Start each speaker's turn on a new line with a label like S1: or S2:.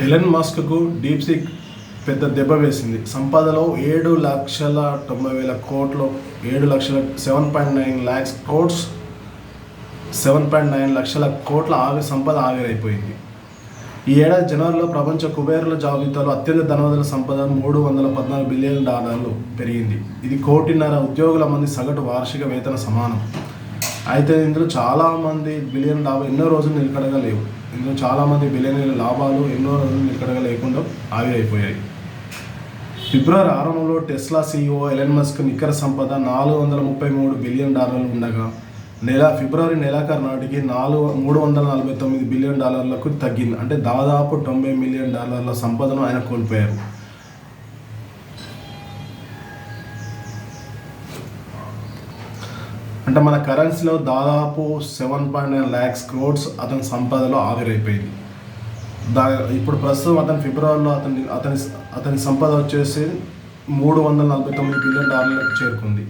S1: Elon మాస్క్కు deep sick పెద్ద దెబ్బ వేసింది. సంపదలో ఏడు లక్షల తొంభై వేల కోట్లు ఏడు లక్షల seven point nine lakhs crores seven point nine లక్షల కోట్ల ఆవి సంపద ఆవిరైపోయింది ఈ ఏడాది జనవరిలో ప్రపంచ కుబేరుల జాబితాలో అత్యంత ధనవంతుల సంపద మూడు వందల పద్నాలుగు బిలియన్ డాలర్లు పెరిగింది. ఇది కోటిన్నర ఉద్యోగుల మంది సగటు వార్షిక వేతన సమానం. అయితే ఇందులో చాలామంది బిలియన్ లాభం ఎన్నో రోజులు నిలకడగా లేవు. ఇందులో చాలామంది బిలియనీల లాభాలు ఎన్నో రోజులు నిలకడగా లేకుండా ఆవిరైపోయాయి. ఫిబ్రవరి ఆరంభంలో టెస్లా సీఈఓ ఎలన్ మస్క్ నికర సంపద నాలుగు వందల ముప్పై మూడు బిలియన్ డాలర్లు ఉండగా నెల ఫిబ్రవరి నెలాఖరు నాటికి నాలుగు మూడు వందల నలభై తొమ్మిది బిలియన్ డాలర్లకు తగ్గింది. అంటే దాదాపు తొంభై మిలియన్ డాలర్ల సంపదను ఆయన కోల్పోయారు. అంటే మన కరెన్సీలో దాదాపు seven point nine lakhs crores అతని సంపదలో ఆవిరైపోయింది. దా ఇప్పుడు ప్రస్తుతం అతని ఫిబ్రవరిలో అతని అతని అతని సంపద వచ్చేసి మూడు వందల నలభై తొమ్మిది బిలియన్ డాలర్లకు చేరుకుంది.